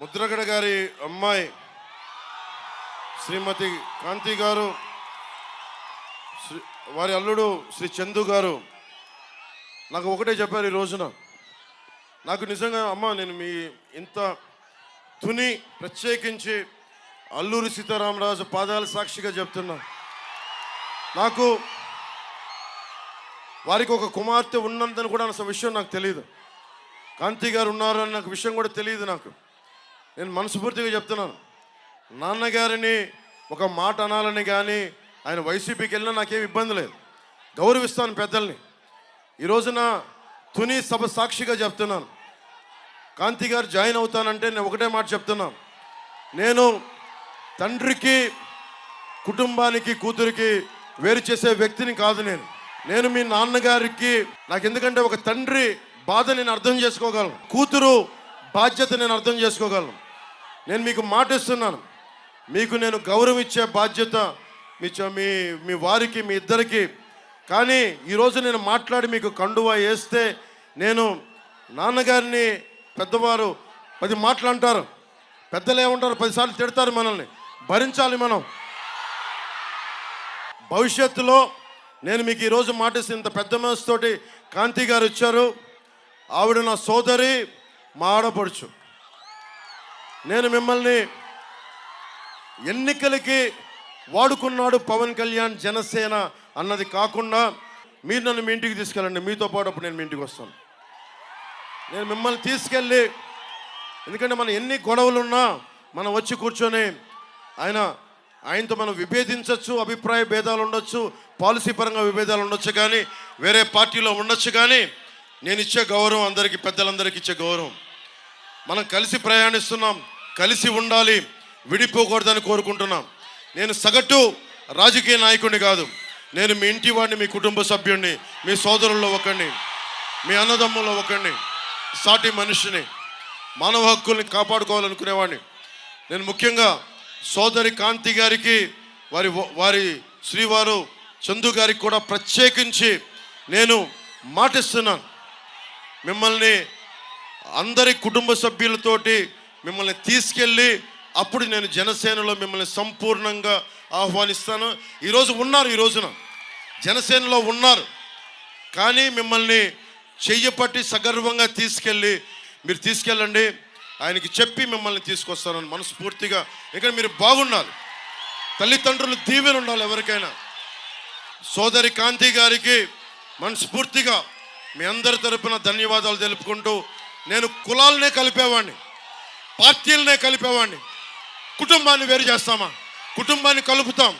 ముద్రగడ గారి అమ్మాయి శ్రీమతి కాంతి గారు శ్రీ వారి అల్లుడు శ్రీ చందు గారు నాకు ఒకటే చెప్పారు ఈ రోజున. నాకు నిజంగా అమ్మ నేను మీ ఇంత తుని ప్రత్యేకించి అల్లూరి సీతారామరాజు పాదాల సాక్షిగా చెప్తున్నా. నాకు వారికి ఒక కుమార్తె ఉన్నంతని కూడా అసలు విషయం నాకు తెలియదు కాంతి గారు ఉన్నారు నాకు విషయం కూడా తెలియదు నాకు. నేను మనస్ఫూర్తిగా చెప్తున్నాను. నాన్నగారిని ఒక మాట అనాలని కానీ ఆయన వైసీపీకి వెళ్ళినా నాకేం ఇబ్బంది లేదు. గౌరవిస్తాను పెద్దల్ని. ఈరోజున తుని సభ సాక్షిగా చెప్తున్నాను. కాంతి గారు జాయిన్ అవుతానంటే నేను ఒకటే మాట చెప్తున్నాను. నేను తండ్రికి కుటుంబానికి కూతురికి వేరు చేసే వ్యక్తిని కాదు నేను. నేను మీ నాన్నగారికి నాకు ఎందుకంటే ఒక తండ్రి బాధ నేను అర్థం చేసుకోగలను. కూతురు బాధ్యత నేను అర్థం చేసుకోగలను. నేను మీకు మాట ఇస్తున్నాను మీకు నేను గౌరవం ఇచ్చే బాధ్యత మీ మీ మీ వారికి మీ ఇద్దరికి. కానీ ఈరోజు నేను మాట్లాడి మీకు కండువా వేస్తే నేను నాన్నగారిని పెద్దవారు పది మాటలు అంటారు. పెద్దలు ఏమంటారు? పదిసార్లు తిడతారు మనల్ని. భరించాలి మనం. భవిష్యత్తులో నేను మీకు ఈరోజు మాటిస్తే ఇంత పెద్ద మనసుతోటి కాంతి గారు ఇచ్చారు. ఆవిడ నా సోదరి మా ఆడపడుచు. నేను మిమ్మల్ని ఎన్నికలకి వాడుకున్నాడు పవన్ కళ్యాణ్ జనసేన అన్నది కాకుండా మీరు నన్ను మీ ఇంటికి తీసుకెళ్ళండి. మీతో పాటు అప్పుడు నేను మీ ఇంటికి వస్తాను. నేను మిమ్మల్ని తీసుకెళ్ళి ఎందుకంటే మన ఎన్ని గొడవలు ఉన్నా మనం వచ్చి కూర్చొని ఆయన ఆయనతో మనం విభేదించవచ్చు అభిప్రాయ భేదాలు ఉండొచ్చు పాలసీ పరంగా విభేదాలు ఉండొచ్చు కానీ వేరే పార్టీలో ఉండొచ్చు కానీ నేను ఇచ్చే గౌరవం అందరికీ పెద్దలందరికీ ఇచ్చే గౌరవం. మనం కలిసి ప్రయాణిస్తున్నాం కలిసి ఉండాలి విడిపోకూడదని కోరుకుంటున్నాం. నేను సగటు రాజకీయ నాయకుడిని కాదు నేను మీ ఇంటి వాడిని మీ కుటుంబ సభ్యుడిని మీ సోదరుల్లో ఒకడిని మీ అన్నదమ్ముల్లో ఒకడిని సాటి మనిషిని మానవ హక్కుల్ని కాపాడుకోవాలనుకునేవాడిని. నేను ముఖ్యంగా సోదరి కాంతి గారికి వారి వారి శ్రీవారు చందు గారికి కూడా ప్రత్యేకించి నేను మాటిస్తున్నాను. మిమ్మల్ని అందరి కుటుంబ సభ్యులతోటి మిమ్మల్ని తీసుకెళ్ళి అప్పుడు నేను జనసేనలో మిమ్మల్ని సంపూర్ణంగా ఆహ్వానిస్తాను. ఈరోజు ఉన్నారు ఈ రోజున జనసేనలో ఉన్నారు. కానీ మిమ్మల్ని చెయ్యపట్టి సగర్వంగా తీసుకెళ్ళి మీరు తీసుకెళ్ళండి. ఆయనకి చెప్పి మిమ్మల్ని తీసుకొస్తానని మనస్ఫూర్తిగా ఇక్కడ మీరు బాగున్నారు తల్లిదండ్రులు దీవెలు ఉండాలి ఎవరికైనా. సోదరి కాంతి గారికి మనస్ఫూర్తిగా మీ అందరి తరపున ధన్యవాదాలు తెలుపుకుంటూ నేను కులాలనే కలిపేవాడిని పార్టీలనే కలిపేవాడిని కుటుంబాన్ని వేరు చేస్తామా? కుటుంబాన్ని కలుపుతాం.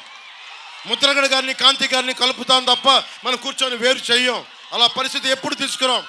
ముద్రగడ గారిని కాంతి గారిని కలుపుతాం తప్ప మనం కూర్చొని వేరు చెయ్యం. అలా పరిస్థితి ఎప్పుడు తీసుకురాం?